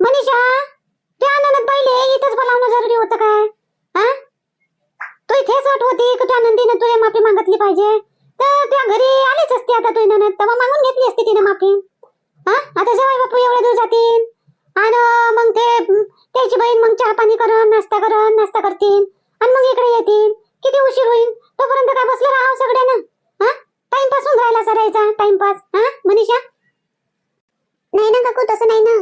मनीषा त्या आनंदात पहिले इथंच बोलावणं जरुरी होतं काय हा तू इथेच वाट होती की त्या नंदीने तुझे माफी मागितली पाहिजे? तर त्या घरी आलीच असती आता तुझी ननद तेव्हा मागून घेतली असती तिने माफी. हा आता जेव्हा बापू एवढे दूर जातील आणि मग ते त्याची बहीण मग चहा पाणी करून नाश्ता करून नाश्ता करतील आणि मग इकडे येतील. किती उशीर होईल? तोपर्यंत काय बसलं राहावं सगळ्यांना? हा टाइमपास होऊन राहिला सरायचा टाइमपास. हा मनीषा? नाही ना काकू तसं नाही ना.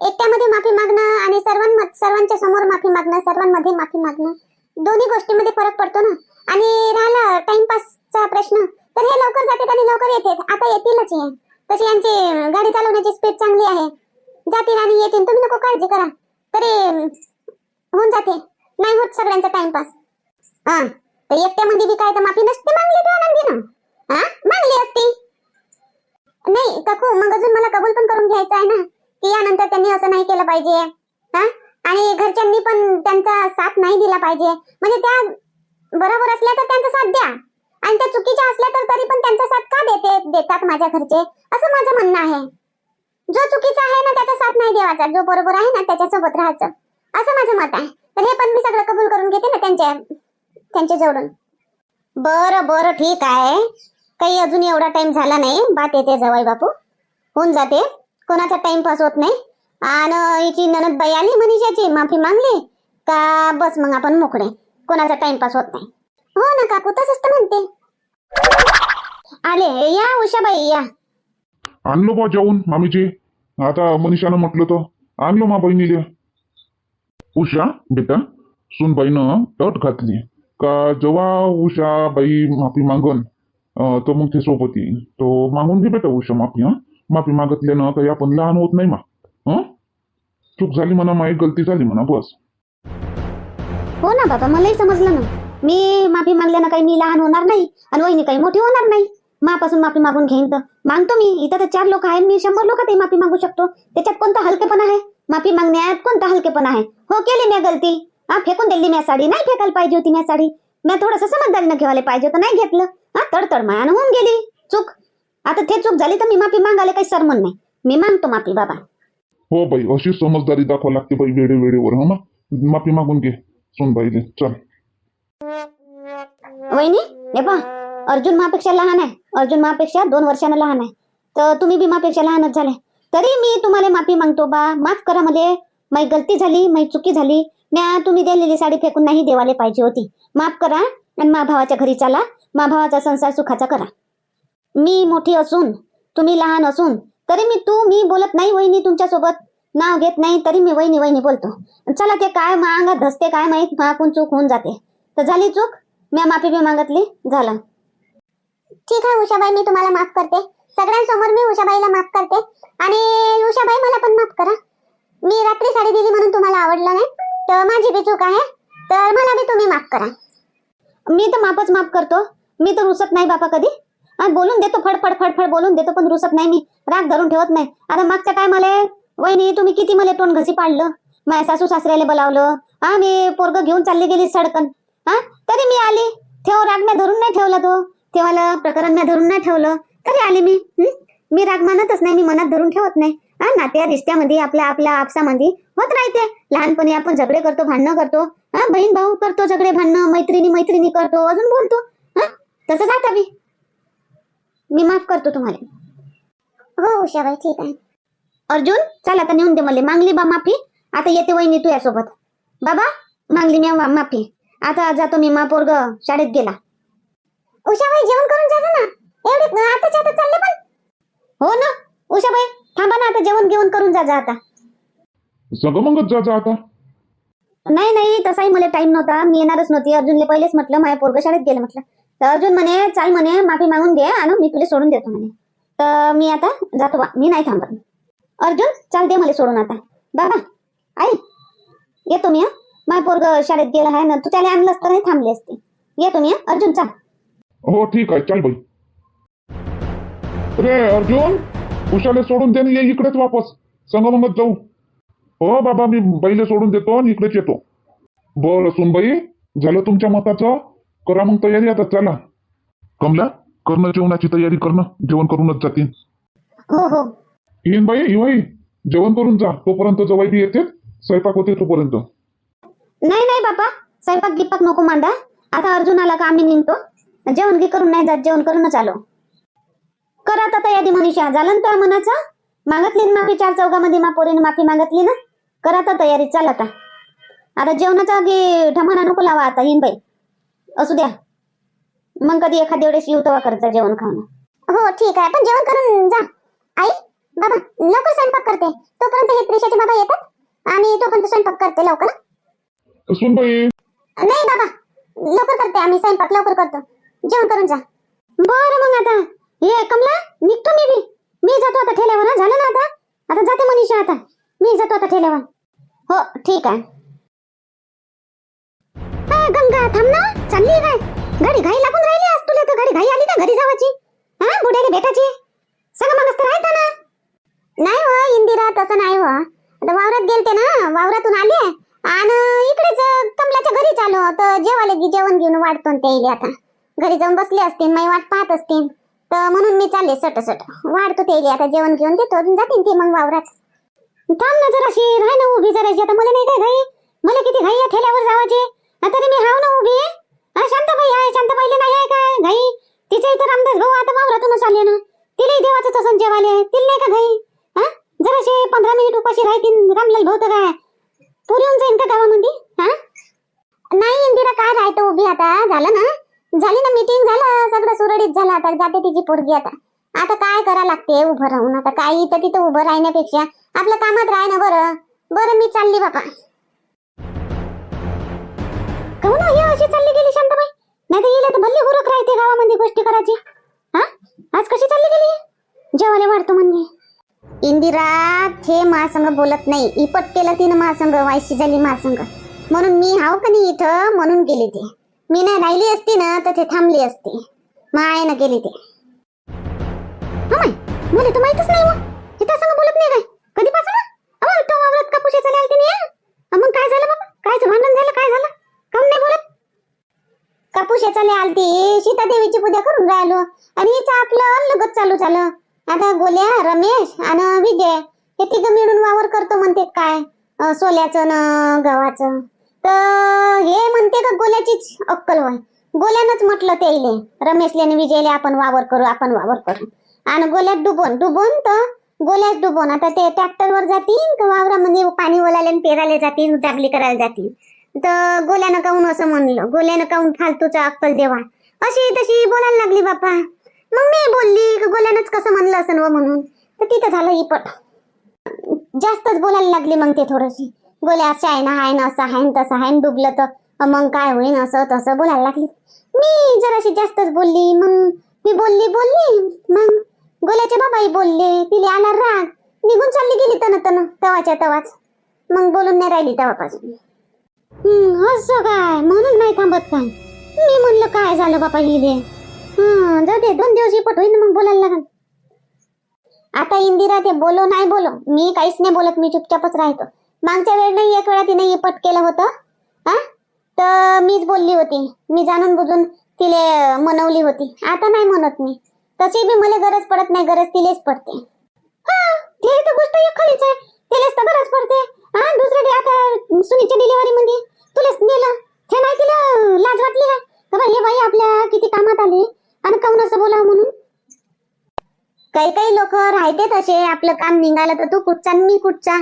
एकट्यामध्ये माफी मागणं आणि सर्वांमध्ये सर्वांच्या समोर माफी मागणं सर्वांमध्ये माफी मागणं दोन्ही गोष्टीमध्ये फरक पडतो ना? आणि राहिला टाइमपासचा प्रश्न तर हे लवकर जातात आणि लवकर येतात. आता येतीलच हे. तशी यांची गाडी चालवण्याची स्पीड चांगली आहे. जातील आणि येतील. तुम्ही नको काळजी करा. तरी होऊन जाते. नाही होत सगळ्यांचा टाइमपास. हा तर एकट्यामध्ये बी काय तर माफी नसते मागली तू आनंदीनं हा मागली असती. नाही काकू मग अजून मला कबूल पण करून घ्यायचं आहे ना? की यानंतर त्यांनी असं नाही केलं पाहिजे. हा? आणि घरच्यांनी पण त्यांचा साथ नाही दिला पाहिजे. म्हणजे त्या बरोबर असल्या तर त्यांचा साथ द्या. आणि त्या चुकीच्या असल्या तर तरी पण त्यांचा साथ का देते देतात माझ्या घरचे? असं माझं म्हणणं आहे. जो चुकीचा आहे ना त्याचा साथ नाही देवाचा. जो बरोबर आहे ना त्याच्यासोबत राहायचं. असं माझं मत आहे. तर हे पण मी सगळं कबूल करून घेते ना त्यांच्या त्यांच्या जवळून बरं बरं ठीक आहे. काही अजून एवढा टाइम झाला नाही. बात येते जवळ बापू. होऊन जाते. कोणाचा टाइमपास होत नाही. आणि हिची ननदबाई आली मनीषाची माफी मागली. का बस मग आपण मोकळे. कोणाचा टाइमपास होत नाही. हो ना काकू तसंच तर म्हणते. आले या उषाबाई या. आणलो बा जाऊन मामीची आता मनीषानं म्हटलं तर आणलो मा बहिणीले. उषा बेटा सुनबाईनं तट घातली. का जेव्हा उषा बाई माफी मागन तो मग ते सोबत. येईल तो मागून घे बेटा उषा माफी हा. माफी मागितल्यानं काही आपण लहान होत नाही मा. हं? चूक झाली म्हणा माही गलती झाली म्हणा बस. हो ना बाबा मलाही समजलं ना. मी माफी मागल्यानं काही मी लहान होणार नाही आणि वहिनी काही मोठी होणार नाही. मापासून माफी मागून घेईन तर. मागतो मी. इथं तर चार लोक आहेत. मी शंभर लोक माफी मागू शकतो. त्याच्यात कोणता हलकेपणा आहे? माफी मागण्यात कोणता हलकेपणा आहे? हो केली मी गलती. हा फेकून दिली मी साडी. नाही फेकायला पाहिजे होती मी साडी. मी थोडस समजदारीनं घेवायला पाहिजे होतं. नाही घेतलं. हा तडतड मायानं होऊन गेली. चूक. आता ते चूक झाली तर मी माफी मागायला काही सरमन नाही. मी मागतो माफी बाबा. हो बाई अशी समजदारी दाखवा लागते बाई वेळे वेळेवर हो ना माफी मागून घे. सुनबाईले चल. वहिनी हे पहा अर्जुन मापेक्षा लहान आहे. अर्जुन मापेक्षा दोन वर्षानं लहान आहे. तर तुम्ही बी मापेक्षा लहानच झाले. तरी मी तुम्हाला माफी मागतो बा. माफ करा मला. माझी गलती झाली माझी चुकी झाली. म्या तुम्ही दिलेली साडी फेकून नाही देवाले पाहिजे होती. माफ करा आणि मा भावाच्या घरी चाला. मा भावाचा संसार सुखाचा करा. मी मोठी असून तुम्ही लहान असून तरी मी तू मी बोलत नाही वहिनी तुमच्यासोबत. नाव घेत नाही तरी मी वहिनी वहिनी बोलतो. चला ते काय मागा धसते काय माहीत माकून चूक होऊन जाते. तर झाली चूक? म्या माफी बी मागितली झालं. ठीक आहे उषाबाई मी तुम्हाला माफ करते. सगळ्यांसमोर मी उषाबाईला माफ करते. आणि उषाबाई मला पण माफ करा. मी रात्री साडी दिली म्हणून तुम्हाला आवडलं नाही तर माझी बी चूक आहे. तर मला बी तुम्ही माफ करा. मी तर माफच माफ करतो. मी तर रुसत नाही बापा कधी. हा बोलून देतो फडफड फडफड बोलून देतो पण रुसत नाही मी. राग धरून ठेवत नाही. आता मागच्या काय मला? वहिनी तुम्ही किती मला तोंड घसी पाडलं? माझ्या सासू सासऱ्याला बोलावलं. हा मी पोरग घेऊन चालली गेली सडकन. हा तरी मी आली. ठेव राग मी धरून नाही ठेवला तो. तेव्हाला प्रकरण मी धरून नाही ठेवलं. तरी आली मी. मी राग मानतच नाही मी मनात धरून ठेवत नाही. हा नात्या रिश्त्यामध्ये आपल्या आपल्या आपसामध्ये होत राहते. लहानपणी आपण झगडे करतो भांडणं करतो. हा बहीण भाऊ करतो झगडे भांडणं मैत्रिणी मैत्रिणी करतो अजून बोलतो. हा तसंच आता मी मी माफ करतो तुम्हाला. हो उषाबाई ठीक आहे. अर्जुन चल आता नेऊन दे मला. मागली बा माफी. आता येते वहिनी तू यासोबत बाबा मागली मी माफी. आता जातो मी मा पोरग शाळेत गेला. उषाबाई जेवण करून जा ना. एवढे आताच्या आता चालले पण. हो ना. उषाबाई थांबा ना आता जेवण घेऊन करून जा जा आता. सगळं मगच जा जा आता. नाही नाही तसाही मला टाइम नव्हता. मी येणारच नव्हती. अर्जुनले पहिलेच म्हटलं माझ्या पोरग शाळेत गेलं म्हटलं. तर अर्जुन म्हणे चाल म्हणे माफी मागून घे आणि मी तुला सोडून देतो म्हणे. तर मी आता जातो बा मी नाही थांबत. अर्जुन चाल दे मला सोडून आता. बाबा आई येतो मी माय पोरग शाळेत गेला आहे ना तू त्याला आणलं असतं नाही थांबले असते. येतो मी अर्जुन चाल. हो ठीक आहे चल बाई. रे अर्जुन उषाला सोडून दे ये इकडेच वापस. संगमंगत जाऊ. हो बाबा मी बैले सोडून देतो आणि इकडेच येतो. बरं सुनबाई झालं तुमच्या मताचं? करा मग तयारी आता चला. कमला करणं जेवणाची तयारी करणं जेवण करूनच जातील हो हो. येईन बाई येई जेवण करून जा. तोपर्यंत जवाई बी येते. स्वयंपाक होते तोपर्यंत. नाही नाही बापा. स्वयंपाक गिपाक नको मांडा. आता अर्जुन आला का आम्ही निघतो? जेवण गी करून नाही जात. जेवण करूनच आलो. करा आता तयारी मनीषा. झालं ना तुझ्या मनाचं? मागतली ना माफी चार चौकामध्ये मा पोरीने माफी मागितली ना? करा आता तयारी. चाल आता. आता जेवणाचा ठमाना नको लावा आता. बाई. असू द्या. मग कधी एखाद्या वेळेस येऊ तेव्हा करता जेवण खाणं हो ठीक आहे. पण जेवण करून जा. आई बाबा लवकर स्वयंपाक करते. तोपर्यंत हे त्रिशाचे बाबा येतात आणि तोपर्यंत स्वयंपाक करते लवकर सुनबाई. नाही बाबा. लवकर करते आम्ही. स्वयंपाक लवकर करतो. जेवण करून जा. बरं मग आता. हे कमला निघतो मी बी. मी जातो आता ठेल्यावर? झालं ना आता? आता जाते मनीषा आता. मी जातो आता ठेल्यावर. हो ठीक आहे. अ, गंगा थांब ना. चालली काय? गाडी घाई लागून राहिली आज तुला तर गाडी घाई आली का घरी जावाची. हा बुड्याला भेटायची. सगळं मग असतं राहता ना? नाही व इंदिरा तसं नाही व. आता वावरात गेलते ना वावरातून आले आणि इकडेच कमलाच्या घरी चालू तर जेवाले की जेवण घेऊन वाढतो न ते आता. घरी जाऊन बसले असतील मी वाट पाहत असतील. तर म्हणून मी चालले सट सट वाढतो ते आता जेवण घेऊन देतो जातील ते मग वावरात. थांब ना जराशी राह ना उभी जराशी. आता मला नाही काय घाई. मला किती घाई आहे ठेल्यावर जावाची. तरी मी हाव ना उभी. शांत शांताबाई आहे पहिले नाही आहे काय? घाई. तिच्या इथं रामदास भाऊ आता वावरातूनच आले ना. तिला देवाचं तसं जेवाले तिला नाही का घाई? हा? जराशे पंधरा मिनिट उपाशी राहतील. रामलाल भाऊ तर काय? पुरी येऊन जाईन का गावामध्ये? हा? नाही इंदिरा काय राहतो उभी आता? झालं ना? झाली ना मीटिंग झालं. सगळं सुरळीत झालं आता. जाते तिची पोरगी आता. आता काय करा लागते उभं राहून? आता काही इथं तिथं उभं राहण्यापेक्षा. आपल्या कामात राह ना बरं. बरं मी चालली बापा. हो कहून हे अशी चालली गेली शांताबाई. नाही तर येईल तर भल्ली हुरक राहते गावामध्ये गोष्टी करायची. हा? आज कशी चालली गेली? जेवायला वाढतो म्हणजे इंदिरा हे महासंघ बोलत नाही. इपट केलं तिनं महासंघ वायशी झाली महासंघ. म्हणून मी हाव का नाही इथं? म्हणून गेली ते. मी नाही राहिली असती ना तर ते थांबली असती. मायनं गेली ते. अमाय हो मला तर माहितच नाही मग हे संग बोलत नाही काय? कधीपासून? अहो तो वावरात कापूस चालले आलते नाही मग काय झालं बाबा? कायचं भांडण झालं? काय झालं? काऊन नाही बोलत कापूस आलती. सीता देवीची पूजा करून राहिलो. आणि हिचं आपलं लगत चालू झालं. आता गोल्या रमेश आणि विजय हे तिघं मिळून वावर करतो म्हणते काय? सोल्याचं न गव्हाचं. तर हे म्हणते का गोल्याचीच अक्कल होय. गोल्यानंच म्हटलं ते रमेशले आणि विजयले आपण वावर करू आपण वावर करू. आणि गोल्यात डुबोन डुबोन तर गोल्यात डुबोन. आता ते ट्रॅक्टरवर जातील का वावरामध्ये पाणी ओलायला पेरायला जातील जागली करायला जातील? तर गोल्यानं काऊन असं म्हणलं? गोल्यानं काऊन फालतूचा अक्कल देवा? अशी तशी बोलायला लागली बापा मग मी बोलली का गोल्यानंच कसं म्हणलं असं व म्हणून? तर तिथं झालं ही पट जास्तच बोलायला लागली मग ते थोडीशी. गोल्या असं आहे ना हाय ना असं हाय ना तसं हाय डुबलं तर. मग काय होईन असं तसं बोलायला लागली. मी जराशी जास्तच बोलली मग मी बोलली बोलली. मग गोल्याचे बाबाही बोलले तिले आला राग. निघून चालली गेली तन तन तवाच्या तवाच. मग बोलून नाही राहिली तवापासून. असं काय? म्हणून नाही थांबत काय मी म्हणलं काय झालं बापा हिले जाऊ दे दोन दिवस इपट होईल मग बोलायला लागल आता इंदिरा ते बोलो नाही बोलो मी काहीच नाही बोलत मी चुपचापच राहतो. मागच्या वेळेला एक वेळा तिने इपट केलं होतं हा? तर मीच बोलली होती. मी जाणून बुजून तिले मनवली होती. आता नाही म्हणत मी. तशी बी मला गरज पडत नाही गरज तिलेच पडते. हा तर गोष्ट एक खरीच आहे. तिलेच तर गरज पडते. हा दुसऱ्या आता सुनीच्या डिलिव्हरी मध्ये? तुलेच नेलं? ते नाही तिला लाज वाटली का? का हे बाई आपल्या किती कामात आले आणि काऊन असं बोलावं म्हणून? काही काही लोक राहतेत असे आपलं काम निघालं तर तू कुठचा मी कुठचा?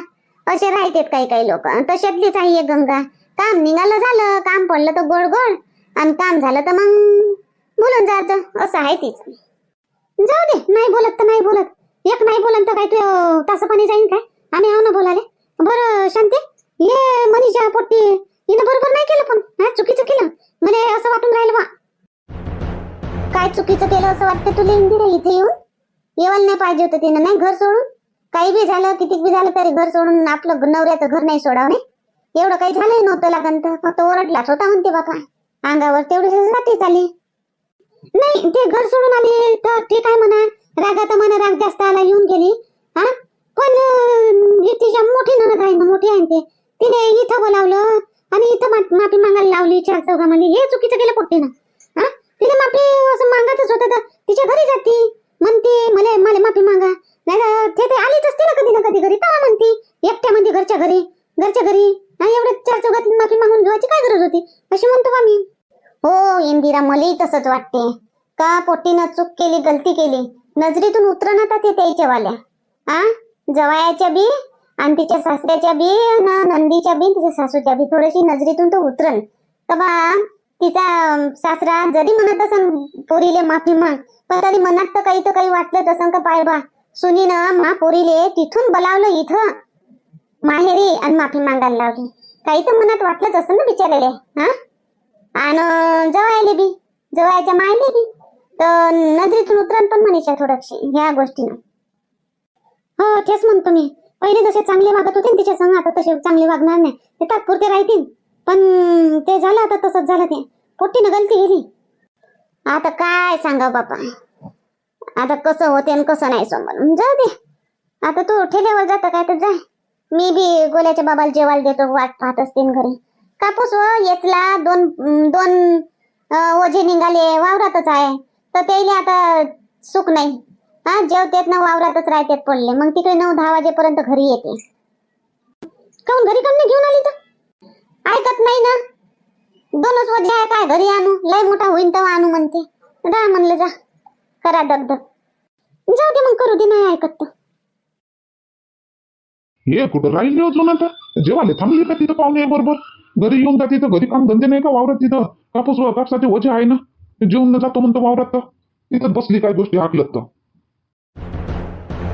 असे राहतेत काही काही लोक. तशातलीच आहे गंगा. काम निघालं झालं काम पडलं तर गोड गोड आणि काम झालं तर मग बोलून जायचं असं आहे तीच. जाऊ दे नाही बोलत तर नाही बोलत. एक नाही बोलत तर काय तू तासं पाणी जाईन काय? आम्ही आहो ना बोलाले बरं शांती. ये मनीषा पोट्टी. हिनं बरोबर नाही केलं पण हा चुकीचं केलं. मला असं वाटून राहिलं बा. काय चुकीचं केलं असं वाटतं तुला इंदिरा? इथे येऊन? येवायला नाही पाहिजे होतं तिनं नाही? घर सोडून? काही बी झालं किती बी झालं तरी घर सोडून आपलं नवऱ्याचं घर नाही सोडावं नाही एवढं काही झालंही नव्हतं लागन तर. फक्त ओरडलाच होता म्हणते बापा. अंगावर तेवढी साठी चाली नाही ते घर सोडून आले तर ठीक आहे म्हणा रागात म्हणा राग जास्त आला येऊन गेली. हा? पण तिच्या मोठी ननद आहे ना मोठी आहे ते. तिने इथं बोलावलं. आणि इथं माफी मागायला लावली चार चौघामध्ये हे चुकीचं केलं पोट्टे ना. हा? तिला माफी असं मागतच होतं तर तिच्या घरी जाती. म्हणते मला मला माफी मागा. नाही ते ते आलीच असते ना कधी ना कधी घरी. तवा म्हणती एकट्या घरच्या घरी घरच्या घरी. नाही एवढ्या चार चौघात माफी मागून घेवायची काय गरज होती? अशी म्हणतो बा मी हो इंदिरा मलाही तसंच वाटते. का पोट्टीनं चूक केली गलती केली? नजरेतून उतरणात आता ते त्याच्या वाल्या आ? जवायाच्या बी? आणि तिच्या सासऱ्याच्या बी नंदीच्या बी तिच्या सासूच्या बी. थोडीशी नजरेतून तो उतरल तर बा तिचा सासरा जरी म्हणत असन पोरीले माफी माग पण तरी मनात तर काही तर काही वाटलं तसं का पाय बा. सुनीनं मा पोरीले तिथून बोलावलं इथं. माहेरी आणि माफी मागायला लावली. काही तर मनात वाटलंच असं ना बिचारायले हा? आणि जवायले बी जवायच्या मायले बी. तर नजरेतून उतरण पण मनीषा थोडक्षी ह्या गोष्टीनं. हो तेच म्हणतो मी. पहिले जसे चांगले वागत होते तिच्या संग आता तसे चांगले वागणार नाही. ते तात्पुरते राहतील. पण ते झालं आता तसंच झालं ते. पोट्टीनं गलती केली. आता काय सांगा बापा? आता कसं होते आणि कसं नाही समोर जाऊ दे. आता तू ठेल्यावर जाता काय तर जाय. मी बी गोल्याच्या बाबाला जेवायला देतो वाट पाहत असते घरी. कापूस हो, येतला दोन दोन ओझे निघाले वावरातच आहे. तर त्याला आता सुख नाही. हा जेवतेत ना वावरातच राहतात पडले मग तिकडे नऊ दहा वाजेपर्यंत घरी येते. काऊन घरी काऊन नाही घेऊन आली तर? ऐकत नाही ना. दोनच वाजले आहे काय घरी आणू? लय मोठा होईन तेव्हा आणू म्हणते. जा म्हणलं जा. करा दगदग. जाऊ दे मग करू दे नाही ऐकत तर. हे कुठं राहिले अजून आता? जेवाले थांबले का तिथं पाहुणे बरोबर? घरी येऊन जाते तर घरी काम धंदे नाही का वावरात तिथं? कापूस व कापसाचे वजे आहे ना? ते जेवून जातो म्हणतो वावरात तर. तिथं बसली काय गोष्टी हाकलत तर.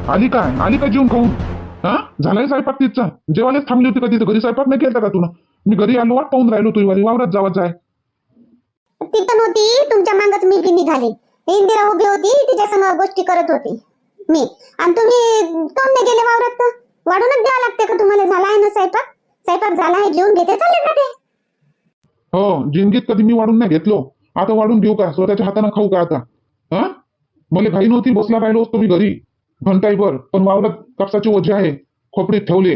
आली काय? आली काय जेवून खाऊन? हा? झालाय स्वयंपाक तिथचा? जेवायलाच थांबली होती का तिथं? घरी स्वयंपाक नाही केला का तुला? मी घरी आलो वाट पाहून राहिलो तुझी वाली वावरात जावाच आहे तिथं नव्हती. तुमच्या मागच मी बी निघाली. इंदिरा उभी होती तिच्या गोष्टी करत होती. मी. आणि तुम्ही काऊन नाही गेले वावरात तर? वाढूनच द्यावं लागते का तुम्हाला? झाला आहे ना स्वयंपाक? स्वयंपाक झाला आहे जेवून घेते चालले का ते? हो जिंदगीत कधी मी वाढून नाही घेतलो. आता वाढून घेऊ का? स्वतःच्या हाताने खाऊ का आता? हा? मला घाई नव्हती बसला राहिलो असतो मी घरी. घंटाईभर पण वावरात कापसाचे ओझे आहे खोपडीत ठेवले.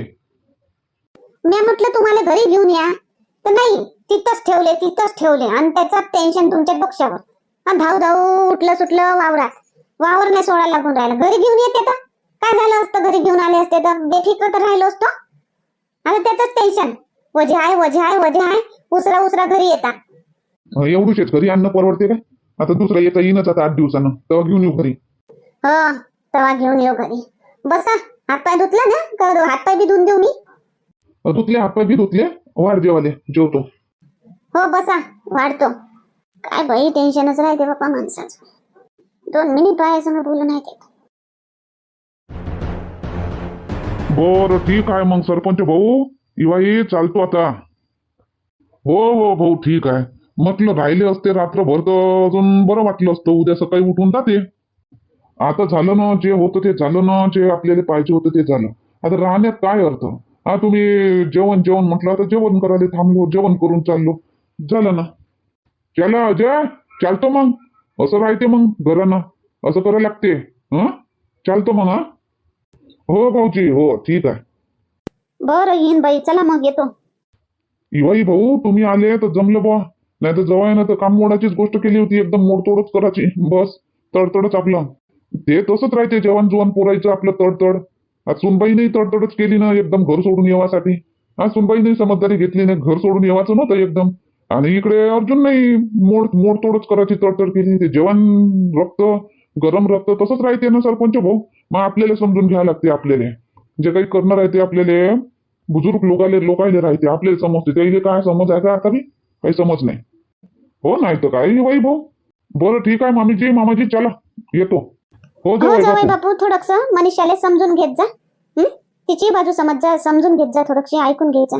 मी म्हटलं तुम्हाला घरी घेऊन या. तर नाही तिथंच ठेवले तिथंच ठेवले. आणि त्याचं टेन्शन तुमच्या डोक्यावर आणि धाव धाव उठलं सुटलं वावरात. वावर नाही सोडायला लागून राहिलं घरी घेऊन येते तर? काय झालं असतं? घरी घेऊन आले असते तर? बेफिकर तर राहिलो असतो? आता त्याचंच टेन्शन वजे आहे वजे आहे वजे आहे. उसरा उसरा घरी येता. अं, एवढूच घरी. आणणं परवडते काय? आता दुसरा येता येईनच आता आठ दिवसानं. तेव्हा घेऊन येऊ घरी. हो. तेव्हा घेऊन येऊ घरी. बसा हातपाय धुतला ना? का हातपाय बी धुवून देऊ मी. धुतले हातपाय बी धुतले. वाढ जेवाले जेवतो. हो बसा. वाढतो. काय बाई टेन्शनच राहते बाप्पा माणसाचं. दोन मिनिट बायासमोर बोलू नाही ते बरं ठीक आहे मग सरपंच भाऊ. इवाई चालतो आता. हो हो भाऊ ठीक आहे. म्हटलं राहिले असते रात्रभर तर अजून बरं वाटलं असतं. उद्या सकाळी उठून जाते. आता झालं ना जे होतं ते झालं ना जे आपल्याला पाहिजे होतं ते झालं. आता राहण्यात काय अर्थ? हा तुम्ही जेवण जेवण म्हटलं आता जेवण करायला थांबलो जेवण करून चाललो. झालं ना. चला अजय? चालतो मग. असं राहते मग घरानं. असं करायला लागते. हं? चालतो मग हा? हो भाऊजी हो ठीक आहे. बरं येईन बाई चला मग येतो. इवाई भाऊ तुम्ही आले तर जमलं बुवा. नाही तर जवळ ना तर काम मोडाचीच गोष्ट केली होती एकदम मोडतोडच करायची. बस तडतडच आपलं. ते तसंच राहते जेवण जुवान पोरायचं आपलं तडतड. आज सुनबाईने तडतडच केली ना एकदम घर सोडून येवासाठी. आज सुनबाईने समजदारी घेतली नाही घर सोडून येवाचं नव्हतं एकदम. आणि इकडे अर्जुन नाही मोड मोडतोडच करायची तडतड केली. ते जेवण रक्त गरम रक्त तसंच राहते ना सरपंच भाऊ? मग आपल्याला समजून घ्यावं लागते आपल्याला. जे काही करणार आहे ते आपल्याला बुजुर्ग लोकाले लोकायले राहते आपल्याला समजते. त्याला काय समज आहे का? आता बी काही समज नाही. हो नाही तर काय बाई भाऊ. बरं ठीक आहे मामीजी मामाजी चला येतो. हो जावई बापू. थोडस मनीषाला समजून घेत जा? तिची बाजू समज जा समजून घेत जा थोडीशी ऐकून घ्यायचा.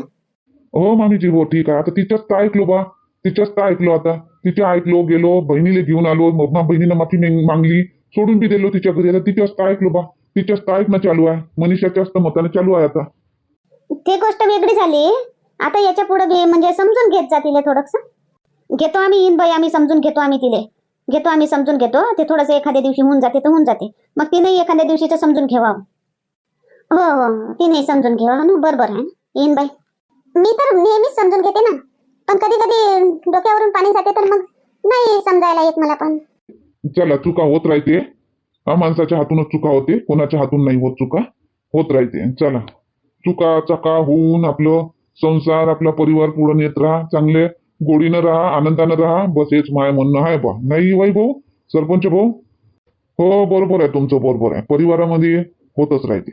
हो मामीजी हो ठीक आहे. आता तिच्याच तर ऐकलो बा? तिच्याच तर ऐकलो आता? तिच्या ऐकलो गेलो बहिणीला घेऊन आलो बहिणीनं माफी माग- मागली सोडून बी दिलो तिच्या घरी. आता तिच्याच तर ऐकलो बा? तिच्याच तर ऐकणं चालू आहे? मनीषाच्याच तर मताने चालू आहे आता. ते गोष्ट वेगळी झाली. आता याच्यापुढे म्हणजे समजून घेत जा तिला थोडस. घेतो आम्ही येईन बाई आम्ही समजून घेतो आम्ही तिले. घेतो आम्ही समजून घेतो. ते थोडंसं एखाद्या दिवशी होऊन जाते तर होऊन जाते. मग तिनेही एखाद्या दिवशीचं समजून घेवा हो हो. तिनेही समजून घेवा ना. बरोबर आहे येईन बाई. मी तर नेहमीच समजून घेते ना. पण कधी कधी डोक्यावरून पाणी जाते तर मग नाही समजायला येत मला पण. चला चुका होत राहते. हा माणसाच्या हातूनच चुका होते. कोणाच्या हातून नाही होत चुका. होत राहते. चला. चुका चका होऊन आपलं संसार आपला परिवार पुढे नेत राहा. चांगले गोडीनं राहा आनंदानं राहा बस हेच माय म्हणणं आहे बा. नाही वाई भाऊ सरपंच भाऊ. हो बरोबर आहे तुमचं बरोबर आहे. परिवारामध्ये होतच राहते.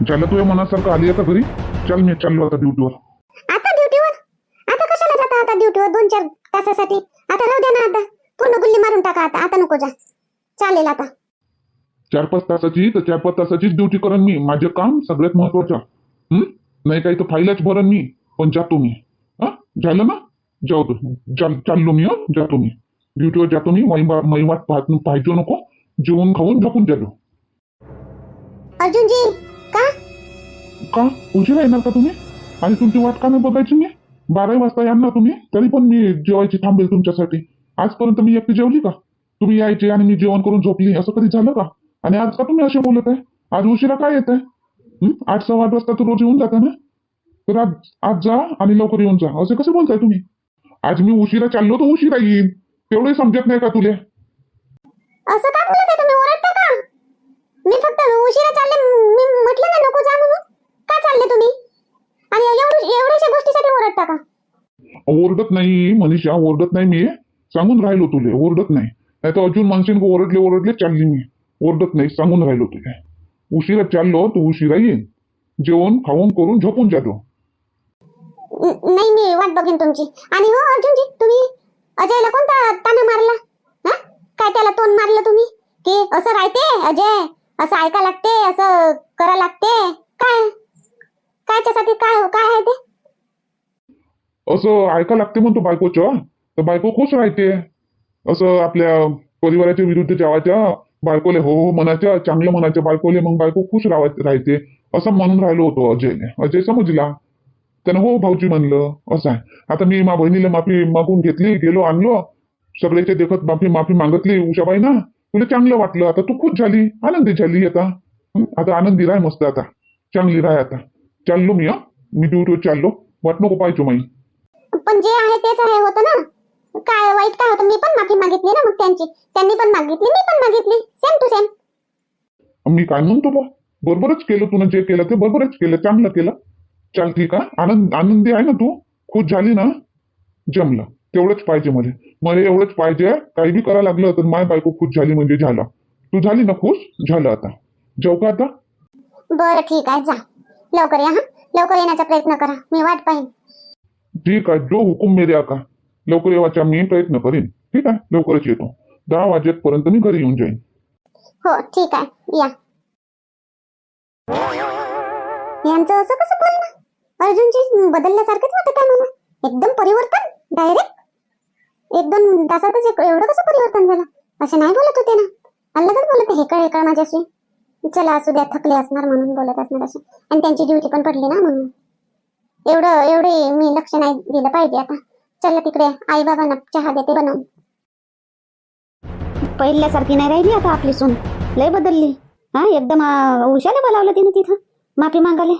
झालं तुझ्या मनासारखं आली आता घरी? चल मी चाललो आता ड्युटीवर आता ड्युटीवर आता कशाला जाता आता ड्युटीवर दोन चार तासासाठी. आता राहू द्या ना आता. पूर्ण गुल्ली मारून टाका आता. आता नको जा. चालेल आता. चार पाच तासाची तर चार पाच तासाचीच ड्युटी करेन मी. माझे काम सगळ्यात महत्वाचं? नाही काही तर फाईलच भरण मी. पण जातो मी. झालं ना जाऊ तू चाल चाललो मी हं जातो मी ड्युटीवर जातो मी मै मै वाट पाहत पाहिजे नको जेवण खाऊन झोपून जातो अर्जुनजी का का उशिरा येणार का तुम्ही आणि तुमची वाट का नाही बघायची मी बारा वाजता येणार तुम्ही तरी पण मी जेवायची थांबेल तुमच्यासाठी आजपर्यंत मी एकटी जेवली का तुम्ही यायचे आणि मी जेवण करून झोपली असं कधी झालं का आणि आज का तुम्ही असे बोलत आहे आज उशिरा काय येत आहे आठ सव्वा आठ वाजता तर रोज येऊन जाता ना तर आज आज जा आणि लवकर येऊन जा. असे कसे बोलताय तुम्ही? आज मी उशिरा चाललो तर उशिरा येईन. तेवढे समजत नाही का तुले? असं का बोलत आहे तुम्ही? ओरडता का? मी फक्त उशिरा चालले मी म्हटलं ना नको जा म्हणून. का चालले तुम्ही? आणि एवढं एवढ्याशा गोष्टीसाठी ओरडता का? ओरडत नाही मनीषा ओरडत नाही मी. सांगून राहिलो तुले ओरडत नाही. नाही तर अजून माणसीन ओरडले ओरडले चालली मी. ओरडत नाही सांगून राहिलो तुले. उशिरा चाललो तर उशिरा येईन. जेवण खाऊन करून झोपून जातो नाही मी वाट बघेन तुमची. आणि हो अर्जुनजी तुम्ही अजयला कोणता ताना मारला? हा? काय त्याला तोंड मारलं तुम्ही? की असं राहते अजय? असं ऐका लागते असं करा लागते? काय? कायच्यासाठी काय हो- काय आहे ते? असं ऐका लागते म्हणतो बायकोच्या तर बायको खुश राहते. असं आपल्या परिवाराच्या विरुद्ध जेवायच्या बायकोले हो हो म्हणायच्या चांगलं म्हणायच्या बायकोले मग बायको खुश राहत राहते. असं म्हणून राहिलो होतो अजयने अजय समजला. त्यानं हो भाऊजी म्हणलं असं आहे. आता मी मा बहिणीला माफी मागून घेतली गेलो आणलो. सगळ्याच्या देखत माफी माफी मागितली उषाबाई ना तुला चांगलं वाटलं. आता तू खुश झाली आनंदी झाली आता? आता आनंदी राह मस्त आता. चांगली राह आता. चाललो मी हा. मी ड्युटीवर चाललो. वाट नको पाहिजे माई. पण जे आहे तेच आहे होतं ना? काय वाईट काय होतं? मी पण माफी मागितली ना मग त्यांची. त्यांनी पण मागितली मी पण मागितली. सेम टू सेम मी काय म्हणतो बरोबरच केलं तुला जे केलं ते बरोबरच केलं चांगलं केलं. चाल ठीक आहे. आनंद आनंदी आहे ना तू? खुश झाली ना? जमलं. तेवढंच पाहिजे मला. मला एवढंच पाहिजे काही बी करायला लागलं तर माय बायको खुश झाली म्हणजे झालं. तू झाली ना खुश? झालं आता. जाऊ का आता? बरं ठीक आहे जा. लवकर या हा. लवकर येण्याचा प्रयत्न करा. मी वाट पाहिन. ठीक आहे जो हुकुम मेरे आका. लवकर येवाचा मी प्रयत्न करीन. ठीक आहे लवकरच येतो. दहा वाजेपर्यंत मी घरी येऊन जाईन. हो ठीक आहे. या. यांचं असं कसं बोलणं? अर्जुनची बदलल्यासारखंच वाटत आहे मला? एकदम परिवर्तन? डायरेक्ट एक दोन तासातच एवढं कसं परिवर्तन झालं? असे नाही बोलत होते ना? अलगच बोलत हेकळ हेकळ माझ्याशी. चला असू द्या थकले असणार म्हणून बोलत असणार असे. आणि त्यांची ड्युटी पण पडली ना म्हणून. एवढं एवढे मी लक्ष नाही दिलं पाहिजे आता. चला तिकडे आई बाबांना चहा देते बनवून. पहिल्यासारखी नाही राहिली आता आपली सून. लय बदलली. हा एकदम उशाला बोलावलं तिने तिथं. माफी मागायला.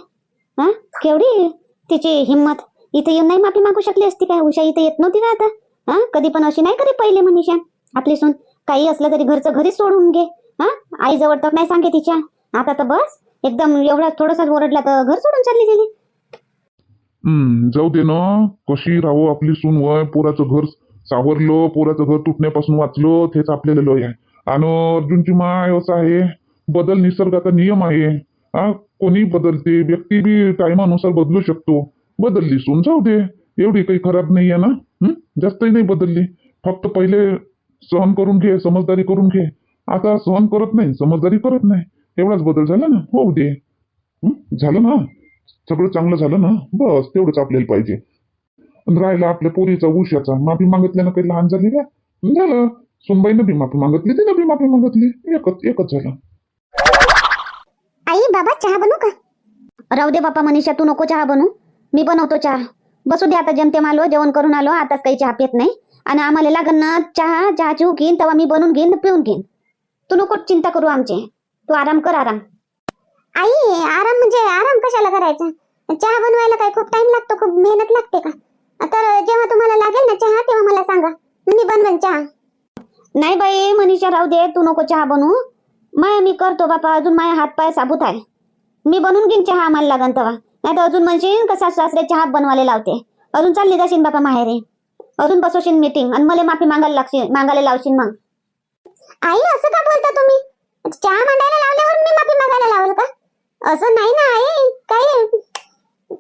हा? केवढी तिची हिंमत इथे येऊन नाही माफी मागू शकली असती काय? उषा इथे येत नव्हती का आता. हा? कधी पण अशी नाही कधी पहिले मनीषा. आपली सून काही असलं तरी घरचं घरीच सोडून घे. हा? आई जवळ तर नाही सांगे तिच्या. आता तर बस एकदम एवढा थोडासा ओरडला तर घर सोडून चालली गेली. हम्म जाऊ दे ना. कशी राहो आपली सून वय? पोराचं घर सावरलो पोराचं घर तुटण्यापासून वाचलो तेच आपल्याला लय आहे. आणि अर्जुनची माय असं आहे. बदल निसर्गाचा नियम आहे. हा? कोणी बदलते व्यक्ती बी टायमानुसार बदलू शकतो. बदलली सून जाऊ दे. एवढी काही खराब नाही आहे ना? जास्तही नाही बदलली. फक्त पहिले सहन करून घे समजदारी करून घे. आता सहन करत नाही समजदारी करत नाही. एवढाच बदल झाला ना? होऊ दे. झालं ना? सगळं चांगलं झालं ना? बस तेवढंच आपल्याला पाहिजे. राहिला आपल्या पोरीचा उशाचा. माफी मागितल्यानं काही लहान झाली का? झालं. सुनबाईनं बी माफी मागितली तिनं बी माफी मागितली. एकच एकच झालं. आई बाबा चहा बनवू का? राहू दे बापा मनीषा तू नको चहा बनवू. मी बनवतो चहा. बसू दे आता जमतेम आलो जेवण करून आलो आताच काही चहा पित नाही. आणि आम्हाला लागन ना चहा चहाची घेईन तेव्हा मी बनवून घेईन पिऊन घेईन. तू नको चिंता करू आमचे. तू आराम कर आराम. आई आराम म्हणजे आराम कशाला करायचा? चहा बनवायला काय खूप टाइम लागतो खूप मेहनत लागते का? तर जेव्हा तुम्हाला लागेल ना चहा तेव्हा मला सांगा. मी बनवेन चहा. नाही बाई मनीषा राहू दे तू नको चहा बनवू. माय मी करतो बापा अजून माझे हात पाय साबूत आहे. मी बनवून घेईन चहा आम्हाला लागन तेव्हा. नाही तर अजून म्हणशील का सासू सासरे चहा बनवायला लावते? अजून चालली जाशील बापा माहेरी. अजून बसवशील मीटिंग आणि मला माफी मागायला लागशील मागायला लावशील मग. आई असं का बोलता तुम्ही? चहा मांडायला लावल्यावर मी माफी मागायला लावल का? असं नाही ना आई काय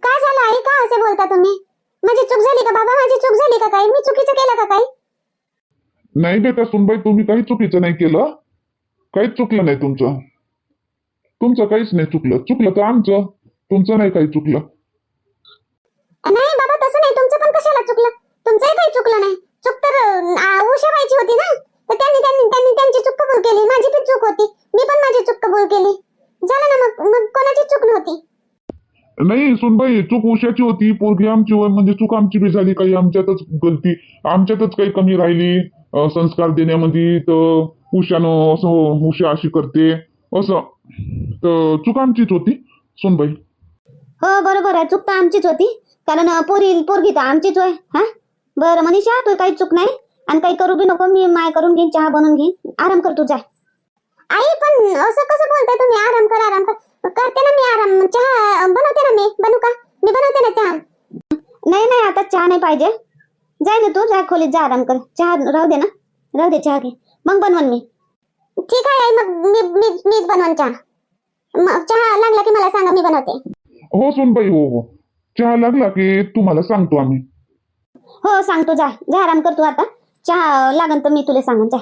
काय झालं आई का असे बोलता तुम्ही? माझी चूक झाली का बाबा? माझी चूक झाली का काही? मी चुकीचं केलं का काही? नाही बेटा सुनबाई तुम्ही काही चुकीचं नाही केलं. काहीच चुकलं नाही तुमचं. तुमचं काहीच नाही चुकलं. चुकलं तर आमचं. तुमचं नाही काही चुकलं. नाही बाबा तसं नाही. तुमचं पण कशाला चुकलं? तुमचंही काही चुकलं नाही. चूक तर अं, आ, उषा व्हायची होती ना? तर त्यांनी त्यांनी त्यांनी त्यांची चूक कबूल केली. माझी पण चूक होती. मी पण माझी चूक कबूल केली. झालं ना मग? मग कोणाची चूक नव्हती? नाही सुनबाई चूक उशाची होती. पोरगी आमची होय, म्हणजे चूक आमची बी झाली. काही आमच्यातच गलती. आमच्यातच काही कमी राहिली. संस्कार देण्यामध्ये तर उशानं असं उषा अशी करते. असं. तर चूक आमचीच होती सोनबाई. हो बरोबर आहे. चूक तर आमचीच होती. कारण पोरी पोरगी तर आमचीच होय हा? बरं मनीषा तू काही चूक नाही? आणि काही करू बी नको मी माय करून घेईन चहा बनवून घेईन. आराम कर तू जा आई पण असं कसं बोलताय तुम्ही? आराम कर आराम कर. करते ना मी आराम. चहा बनवते ना मी? बनू का? मी बनवते ना चहा. नाही नाही आता चहा नाही पाहिजे. जाय ना तू जा खोलीत जा आराम कर. चहा राहू दे ना. राहू दे चहा घे. मग बनवन मी. ठीक आहे आई मग मी मी मीच बनवन चहा मग चहा लागला की मला सांगा मी बनवते. हो सुनबाई हो हो. चहा लागला की तुम्हाला सांगतो आम्ही. हो सांगतो जा. जा आराम कर तू आता. चहा लागन तर मी तुला सांगन जा.